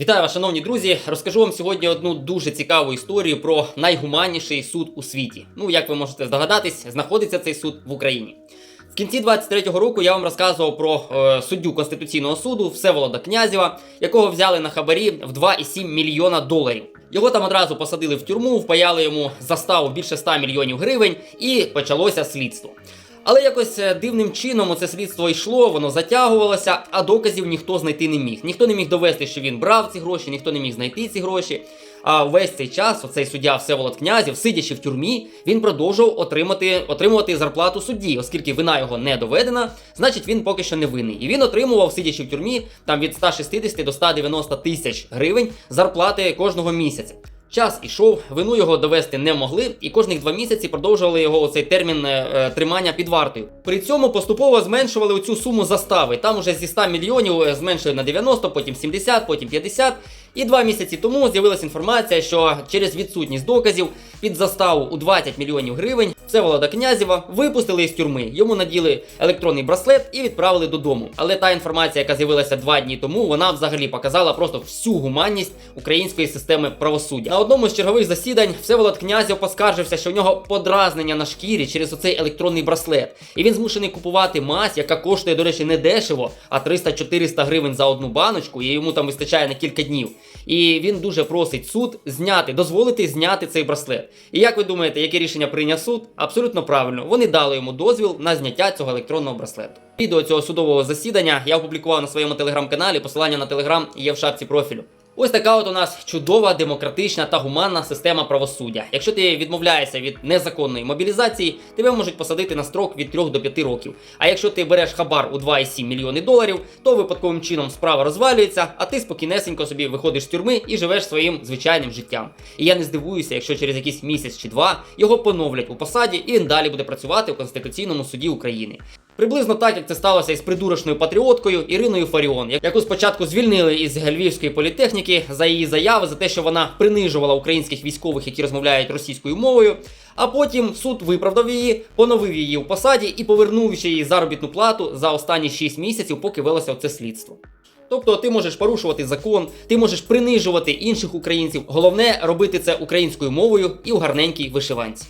Вітаю вас, шановні друзі! Розкажу вам сьогодні одну дуже цікаву історію про найгуманніший суд у світі. Ну, як ви можете здогадатись, знаходиться цей суд в Україні. В кінці 23-го року я вам розказував про е, суддю Конституційного суду Всеволода Князєва, якого взяли на хабарі в 2,7 мільйона доларів. Його там одразу посадили в тюрму, впаяли йому заставу більше 100 мільйонів гривень, і почалося слідство. Але якось е, дивним чином це слідство йшло, воно затягувалося, а доказів ніхто знайти не міг. Ніхто не міг довести, що він брав ці гроші, ніхто не міг знайти ці гроші. А весь цей час оцей суддя Всеволод Князів, сидячи в тюрмі, він продовжував отримати, отримувати зарплату судді, оскільки вина його не доведена, значить він поки що не винний. І він отримував, сидячи в тюрмі, там від 160 до 190 тисяч гривень зарплати кожного місяця. Час ішов, вину його довести не могли, і кожних два місяці продовжували його цей термін е, е, тримання під вартою. При цьому поступово зменшували оцю суму застави. Там уже зі 100 мільйонів е, зменшили на 90, потім 70, потім 50. І два місяці тому з'явилася інформація, що через відсутність доказів під заставу у 20 мільйонів гривень Всеволода Князєва випустили із тюрми. Йому наділи електронний браслет і відправили додому. Але та інформація, яка з'явилася два дні тому, вона взагалі показала просто всю гуманність української системи правосуддя. На одному з чергових засідань Всеволод Князєв поскаржився, що в нього подразнення на шкірі через оцей електронний браслет. І він змушений купувати мазь, яка коштує, до речі, не дешево, а 300-400 гривень за одну баночку, і йому там вистачає на кілька днів. І він дуже просить суд зняти, дозволити зняти цей браслет. І як ви думаєте, яке рішення прийняв суд? Абсолютно правильно. Вони дали йому дозвіл на зняття цього електронного браслету. Відео цього судового засідання я опублікував на своєму телеграм-каналі. Посилання на телеграм є в шапці профілю. Ось така от у нас чудова, демократична та гуманна система правосуддя. Якщо ти відмовляєшся від незаконної мобілізації, тебе можуть посадити на строк від 3 до 5 років. А якщо ти береш хабар у 2,7 мільйони доларів, то випадковим чином справа розвалюється, а ти спокійнесенько собі виходиш з тюрми і живеш своїм звичайним життям. І я не здивуюся, якщо через якийсь місяць чи два його поновлять у посаді, і він далі буде працювати у Конституційному суді України. Приблизно так, як це сталося із придурочною патріоткою Іриною Фаріон, яку спочатку звільнили із Львівської політехніки за її заяви за те, що вона принижувала українських військових, які розмовляють російською мовою. А потім суд виправдав її, поновив її у посаді і повернув ще їй заробітну плату за останні 6 місяців, поки велося це слідство. Тобто ти можеш порушувати закон, ти можеш принижувати інших українців. Головне робити це українською мовою і у гарненькій вишиванці.